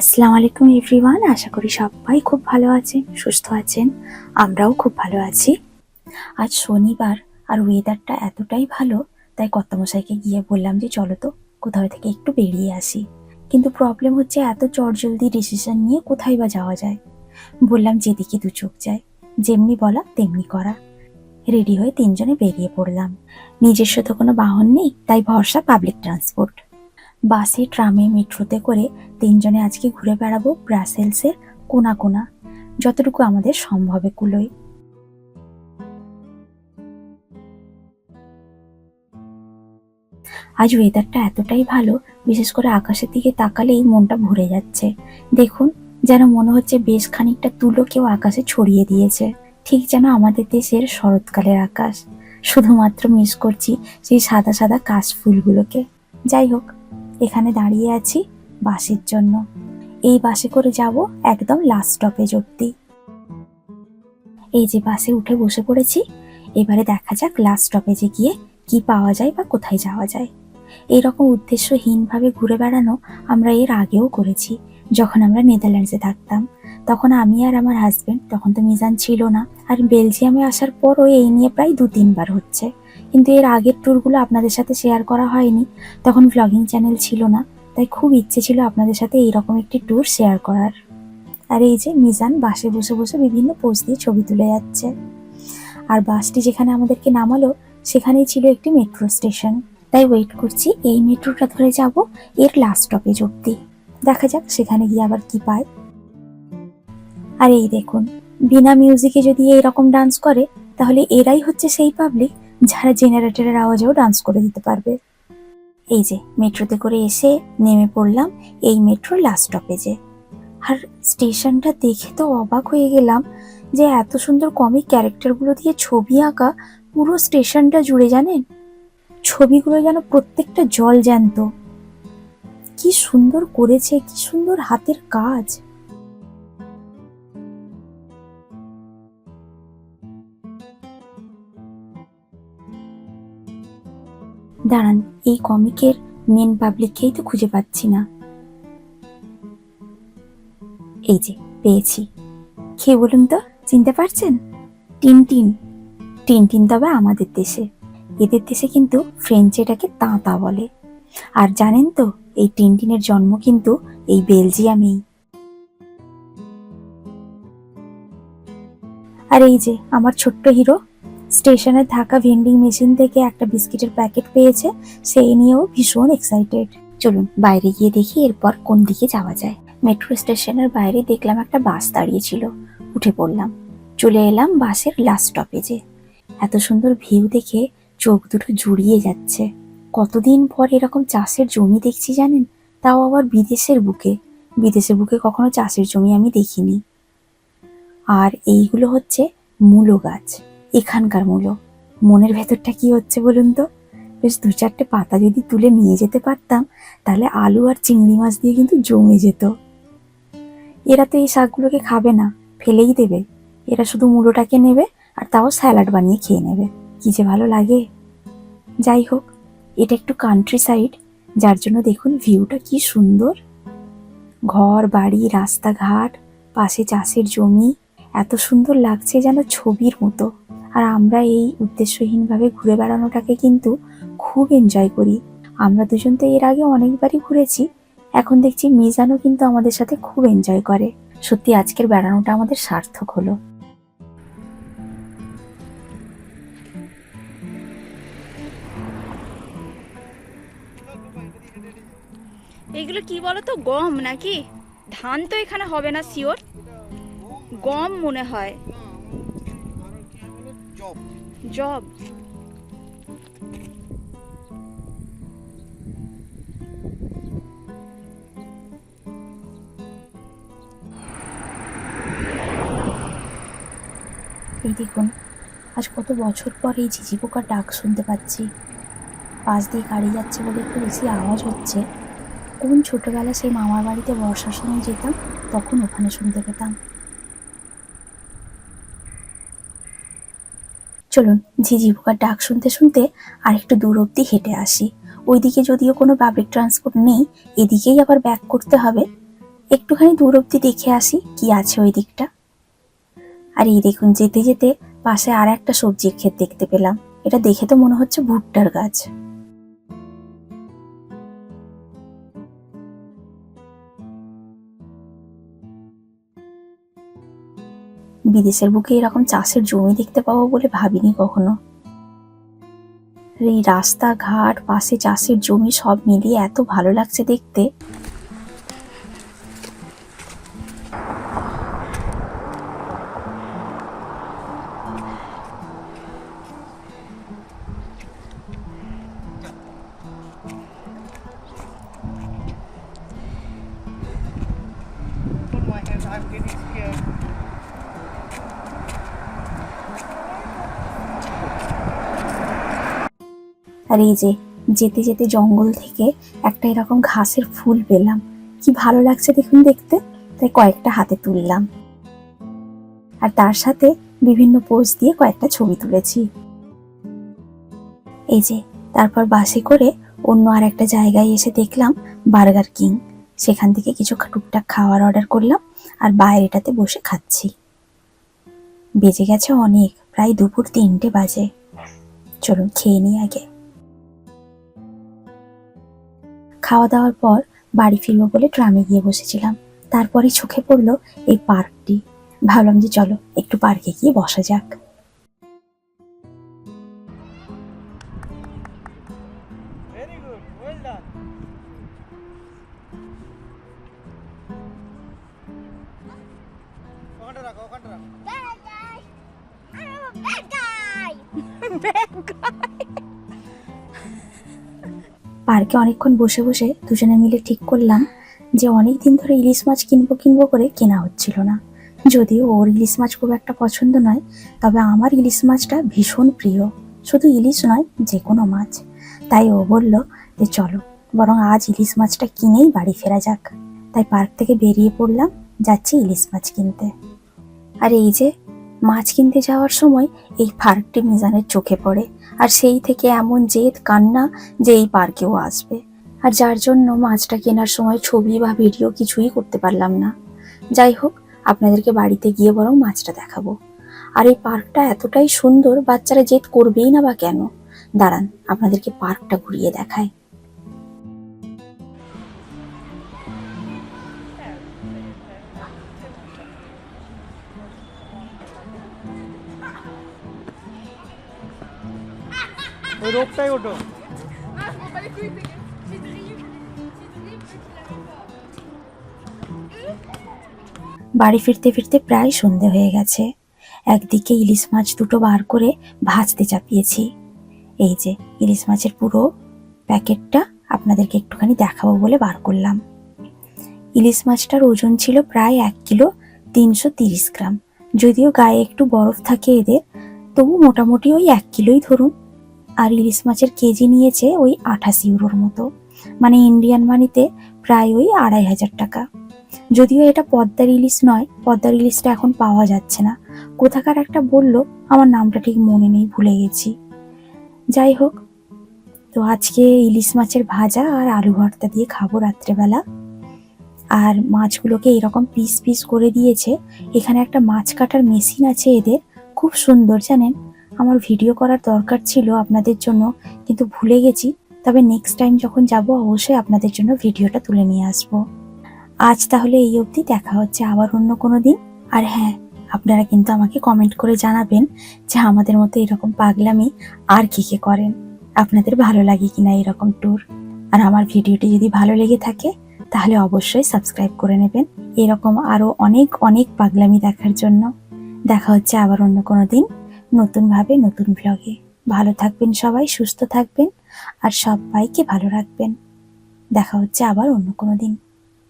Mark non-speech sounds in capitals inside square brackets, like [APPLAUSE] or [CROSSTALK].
আসসালামু আলাইকুম এভরিওয়ান, আশা করি সবাই খুব ভালো আছেন, সুস্থ আছেন, আমরাও খুব ভালো আছি। আজ শনিবার আর ওয়েদারটা এতটাই ভালো, তাই কর্তামশাইকে গিয়ে বললাম যে, চলো তো কোথাও থেকে একটু বেরিয়ে আসি। কিন্তু প্রবলেম হচ্ছে এত চটজলদি ডিসিশন নিয়ে কোথায় বা যাওয়া যায়। বললাম, যেদিকে দু চোখ যায়, যেমনি বলা তেমনি করা। রেডি হয়ে তিনজনে বেরিয়ে পড়লাম। নিজস্ব তো কোনো বাহন নেই, তাই ভরসা পাবলিক ট্রান্সপোর্ট বাসে, ট্রামে, মেট্রোতে করে তিনজনে আজকে ঘুরে বেড়াবো ব্রাসেলসের কোনা কোনা। যতটুকু আমাদের সম্ভবে কুলোয় আজ ওয়েদারটা এতটাই ভালো, বিশেষ করে আকাশের দিকে তাকালেই মনটা ভরে যাচ্ছে। দেখুন, যেন মনে হচ্ছে বেশ খানিকটা তুলো কেউ আকাশে ছড়িয়ে দিয়েছে। ঠিক যেন আমাদের দেশের শরৎকালের আকাশ। শুধুমাত্র মিস করছি সেই সাদা সাদা কাশ ফুলগুলোকে। যাই হোক এখানে দাঁড়িয়ে আছি বাসের জন্য। এই বাসে করে যাব একদম লাস্ট স্টপেজ অব্দি এই যে বাসে উঠে বসে পড়েছি, এবারে দেখা যাক লাস্ট স্টপেজে গিয়ে কি পাওয়া যায় বা কোথায় যাওয়া যায়। এইরকম উদ্দেশ্যহীনভাবে ঘুরে বেড়ানো আমরা এর আগেও করেছি, যখন আমরা নেদারল্যান্ডসে থাকতাম। তখন আমি আর আমার হাজবেন্ড তখন তো মিজান ছিল না। আর বেলজিয়ামে আসার পরও এই নিয়ে প্রায় দু তিনবার হচ্ছে। কিন্তু এর আগের ট্যুরগুলো আপনাদের সাথে শেয়ার করা হয়নি। তখন ভ্লগিং চ্যানেল ছিল না, তাই খুব ইচ্ছে ছিল আপনাদের সাথে এইরকম একটি ট্যুর শেয়ার করার। আর এই যে মিজান বাসে বসে বসে বিভিন্ন পোজ দিয়ে ছবি তুলে যাচ্ছে। আর বাসটি যেখানে আমাদেরকে নামালো, সেখানেই ছিল একটি মেট্রো স্টেশন তাই ওয়েট করছি, এই মেট্রোটা ধরে যাব এর লাস্ট স্টপেজ অব্দি দেখা যাক সেখানে গিয়ে আবার কি পায়। আর এই দেখুন, বিনা মিউজিকে যদি এইরকম ডান্স করে, তাহলে এরাই হচ্ছে সেই পাবলিক যারা জেনারেটরের আওয়াজেও ডান্স করে দিতে পারবে। এই যে, মেট্রোতে করে এসে নেমে পড়লাম এই মেট্রো লাস্ট স্টপেজে আর স্টেশনটা দেখে তো অবাক হয়ে গেলাম যে এত সুন্দর কমিক ক্যারেক্টারগুলো দিয়ে ছবি আঁকা পুরো স্টেশনটা জুড়ে, জানেন? ছবিগুলো যেন প্রত্যেকটা জল জ্যান্ত। কি সুন্দর করেছে, কি সুন্দর হাতের কাজ। দাঁড়ান, এই কমিকের মেন পাবলিককেই তো খুঁজে পাচ্ছি না। এই যে, পেয়েছি। খেয়ে বলুন তো, চিনতে পারছেন? টিনটিন। টিনটিন তবে আমাদের দেশে। এদের দেশে কিন্তু ফ্রেঞ্চে এটাকে তাঁতা বলে। আর জানেন তো, এই টিনটিনের জন্ম কিন্তু এই বেলজিয়ামেই। আর এই যে, আমার ছোট্ট হিরো স্টেশনে থাকা ভেন্ডিং মেশিন থেকে একটা বিস্কিটের প্যাকেট পেয়েছে, সেই নিয়েও ভীষণ এক্সাইটেড চলুন, বাইরে গিয়ে দেখি এরপর কোন দিকে যাওয়া যায়। মেট্রো স্টেশনের বাইরে দেখলাম একটা বাস দাঁড়িয়ে ছিল। উঠে পড়লাম। চলে এলাম বাসের লাস্ট স্টপেজে এত সুন্দর ভিউ দেখে চোখ দুটো জুড়িয়ে যাচ্ছে। কতদিন পর এরকম চাষের জমি দেখছি জানেন? তাও আবার বিদেশের বুকে। বিদেশের বুকে কখনো চাষের জমি আমি দেখিনি। আর এইগুলো হচ্ছে মূলো গাছ। এখানকার মূলো মনের ভেতরটা কি হচ্ছে বলুন তো? বেশ দু চারটে পাতা যদি তুলে নিয়ে যেতে পারতাম, তাহলে আলু আর চিংড়ি মাছ দিয়ে কিন্তু জমে যেত। এরা তো এই শাকগুলোকে খাবে না, ফেলেই দেবে। এরা শুধু মূলোটাকে নেবে আর তাও স্যালাড বানিয়ে খেয়ে নেবে। কি যে ভালো লাগে। যাই হোক, এটা একটু কান্ট্রি সাইড যার জন্য দেখুন ভিউটা কি সুন্দর। ঘর, বাড়ি, রাস্তাঘাট, পাশে চাষের জমি, এত সুন্দর লাগছে যেন ছবির মতো। আর আমরা এই উদ্দেশ্যহীনভাবে ঘুরে বেড়ানোটাকে কিন্তু খুব এনজয় করি। আমরা দুজন তো এর আগে অনেকবারই ঘুরেছি, এখন দেখছি মিজানও কিন্তু আমাদের সাথে খুব এনজয় করে। সত্যি আজকের বেড়ানোটা আমাদের সার্থক হলো। এগুলো কি বলো তো গম নাকি? ধান তো এখানে হবে না, শিওর? গম মনে হয়। জব এই দেখুন আজ কত বছর পর এই ঝিঝি পোকার ডাক শুনতে পাচ্ছি। পাশ দিয়ে গাড়ি যাচ্ছে বলে একটু বেশি আওয়াজ হচ্ছে। কোন ছোটবেলা সেই মামার বাড়িতে বর্ষার সময় যেতাম তখন ওখানে শুনতে পেতাম। চলুন, ঝিঝি পোকার ডাক শুনতে শুনতে আর একটু দূর অব্দি হেঁটে আসি। ওইদিকে যদিও কোনো পাবলিক ট্রান্সপোর্ট নেই, এদিকেই আবার ব্যাক করতে হবে। একটুখানি দূর অব্দি দেখে আসি কি আছে ওই দিকটা। আর এই দেখুন, যেতে যেতে পাশে আর একটা সবজির ক্ষেত দেখতে পেলাম। এটা দেখে তো মনে হচ্ছে ভুট্টার গাছ। বিদেশের বুকে এরকম চাষের জমি দেখতে পাবো বলে ভাবিনি কখনো। এই রাস্তাঘাট, পাশে চাষের জমি সব মিলিয়ে এত ভালো লাগছে দেখতে। আর এই যে যেতে যেতে জঙ্গল থেকে একটা এরকম ঘাসের ফুল পেলাম। কি ভালো লাগছে দেখুন দেখতে। তাই কয়েকটা হাতে তুললাম। আর তার সাথে বিভিন্ন পোজ দিয়ে কয়েকটা ছবি তুলেছি। এই যে তারপর বাসে করে অন্য আর একটা জায়গায় এসে দেখলাম বার্গার কিং। সেখান থেকে কিছু টুকটাক খাওয়ার অর্ডার করলাম আর বাইরেটাতে বসে খাচ্ছি। বেজে গেছে অনেক, প্রায় দুপুর তিনটে বাজে। চলুন খেয়ে নিই আগে। খাওয়া দাওয়ার পর বাড়ি ফিরবো বলে ট্রামে গিয়ে বসেছিলাম। তারপরে চোখে পড়ল এই পার্কটি। ভাবলাম যে চলো একটু পার্কে গিয়ে বসা যাক। Very good, well done. [LAUGHS] পার্কে অনেকক্ষণ বসে বসে দুজনে মিলে ঠিক করলাম যে অনেক দিন ধরে ইলিশ মাছ কিনবো কিনবো করে কেনা হচ্ছিল না। যদিও ওর ইলিশ মাছ খুব একটা পছন্দ নয়, তবে আমার ইলিশ মাছটা ভীষণ প্রিয়। শুধু ইলিশ নয়, যে কোনো মাছ। তাই ও বলল যে চলো, বরং আজ ইলিশ মাছটা কিনেই বাড়ি ফেরা যাক। তাই পার্ক থেকে বেরিয়ে পড়লাম যাচ্ছি ইলিশ মাছ কিনতে। আর এই যে মাছ কিনতে যাওয়ার সময় এই পার্কটি মিজানের চোখে পড়ে, আর সেই থেকে এমন জেদ, কান্না যে এই পার্কেও আসবে। আর যার জন্য মাছটা কেনার সময় ছবি বা ভিডিও কিছুই করতে পারলাম না। যাই হোক, আপনাদেরকে বাড়িতে গিয়ে বরং মাছটা দেখাবো। আর এই পার্কটা এতটাই সুন্দর, বাচ্চারা জেদ করবেই না বা কেন? দাঁড়ান, আপনাদেরকে পার্কটা ঘুরিয়ে দেখায় ওই রোপটাই ওঠো। বাড়ি ফিরতে ফিরতে প্রায় সন্ধে হয়ে গেছে। একদিকে ইলিশ মাছ দুটো বার করে ভাজতে চাপিয়েছি। এই যে, ইলিশ মাছের পুরো প্যাকেটটা আপনাদেরকে একটুখানি দেখাবো বলে বার করলাম। ইলিশ মাছটার ওজন ছিল প্রায় এক কিলো তিনশো তিরিশ গ্রাম। যদিও গায়ে একটু বরফ থাকে এদের, তবু মোটামুটি ওই এক কিলোই ধরুন। আর ইলিশ মাছের কেজি নিয়েছে ওই আঠাশ ইউরোর মতো। মানে ইন্ডিয়ান মানিতে প্রায় ওই আড়াই হাজার টাকা। যদিও এটা পদ্মার ইলিশ নয়, পদ্মার ইলিশটা এখন পাওয়া যাচ্ছে না। কোথাকার একটা বলল, আমার নামটা ঠিক মনে নেই, ভুলে গেছি। যাই হোক, তো আজকে ইলিশ মাছের ভাজা আর আলু ভর্তা দিয়ে খাব রাত্রেবেলা। আর মাছগুলোকে এরকম পিস পিস করে দিয়েছে। এখানে একটা মাছ কাটার মেশিন আছে এদের, খুব সুন্দর, জানেন? আমার ভিডিও করার দরকার ছিল আপনাদের জন্য, কিন্তু ভুলে গেছি। তবে নেক্সট টাইম যখন যাব, অবশ্যই আপনাদের জন্য ভিডিওটা তুলে নিয়ে আসব। আজ তাহলে এই অবধি, দেখা হচ্ছে আবার অন্য কোনো দিন। আর হ্যাঁ আপনারা কিন্তু আমাকে কমেন্ট করে জানাবেন যে আমাদের মতো এরকম পাগলামি আর কি কে করেন। আপনাদের ভালো লাগে কিনা এরকম ট্যুর আর আমার ভিডিওটি যদি ভালো লেগে থাকে, তাহলে অবশ্যই সাবস্ক্রাইব করে নেবেন। এরকম আরও অনেক অনেক পাগলামি দেখার জন্য। দেখা হচ্ছে আবার অন্য কোনো দিন। নতুনভাবে নতুন ব্লগে ভালো থাকবেন সবাই, সুস্থ থাকবেন, আর সবাইকে ভালো রাখবেন। দেখা হচ্ছে আবার অন্য কোনো দিন।